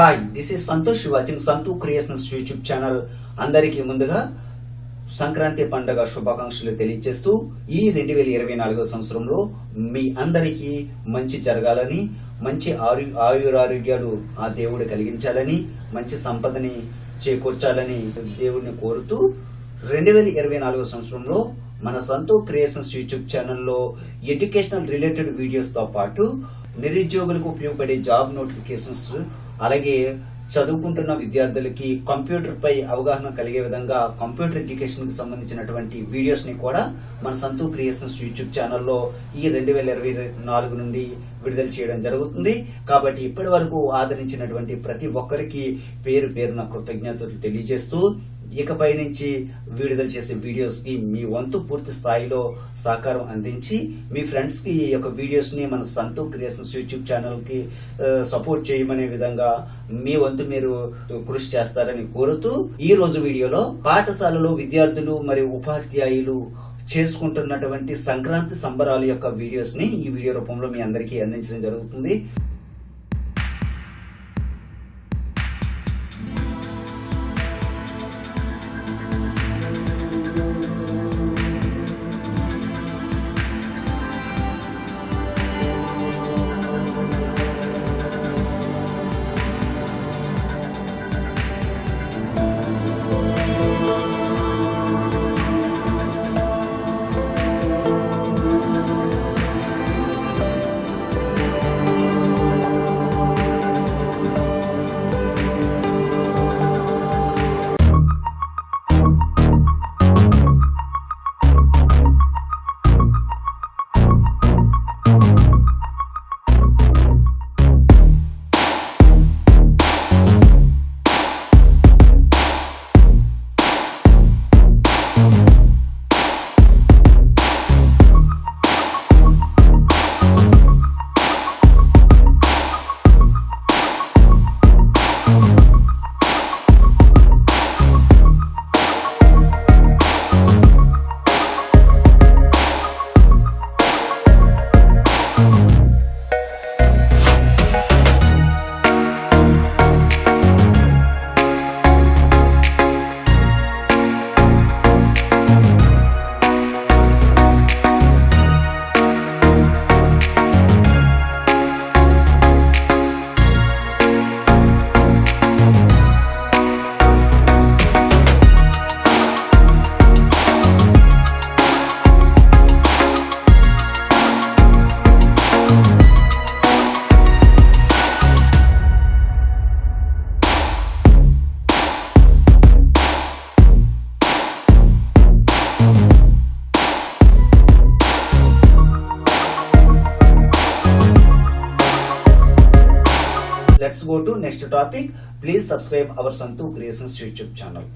Hi this is Santosh watching Santhu creations YouTube channel అందరికీ ముందుగా సంక్రాంతి పండుగ శుభాకాంక్షలు తెలియజేస్తూ ఈ రెండు వేల ఇరవై నాలుగో సంవత్సరంలో మీ అందరికీ మంచి జరగాలని మంచి ఆయురారోగ్యాలు ఆ దేవుడు కలిగించాలని మంచి సంపదని చేకూర్చాలని దేవుడిని కోరుతూ రెండు వేల ఇరవై నాలుగో సంవత్సరంలో మన సంతో క్రియేషన్స్ యూట్యూబ్ ఛానల్లో ఎడ్యుకేషనల్ రిలేటెడ్ వీడియోస్తో పాటు నిరుద్యోగులకు ఉపయోగపడే జాబ్ నోటిఫికేషన్స్ అలాగే చదువుకుంటున్న విద్యార్థులకి కంప్యూటర్ పై అవగాహన కలిగే విధంగా కంప్యూటర్ ఎడ్యుకేషన్ కి సంబంధించినటువంటి వీడియోస్ ని కూడా మన సంతూ క్రియేషన్స్ యూట్యూబ్ ఛానల్లో ఈ రెండు వేల ఇరవై నాలుగు నుండి విడుదల చేయడం జరుగుతుంది కాబట్టి ఇప్పటి వరకు ఆదరించినటువంటి ప్రతి ఒక్కరికి పేరు పేరున కృతజ్ఞతలు తెలియజేస్తూ ఇకపై నుంచి విడుదల చేసే వీడియోస్కి మీ వంతు పూర్తి స్థాయిలో సహకారం అందించి మీ ఫ్రెండ్స్కి ఈ యొక్క వీడియోస్ని మన సంతు క్రియేషన్స్ యూట్యూబ్ ఛానల్కి సపోర్ట్ చేయమనే విధంగా మీ వంతు మీరు కృషి చేస్తారని కోరుతూ ఈ రోజు వీడియోలో పాఠశాలలో విద్యార్థులు మరియు ఉపాధ్యాయులు చేసుకుంటున్నటువంటి సంక్రాంతి సంబరాల యొక్క వీడియోస్ని ఈ వీడియో రూపంలో మీ అందరికీ అందించడం జరుగుతుంది Let's go to next topic. Please subscribe our Santu Creations YouTube channel.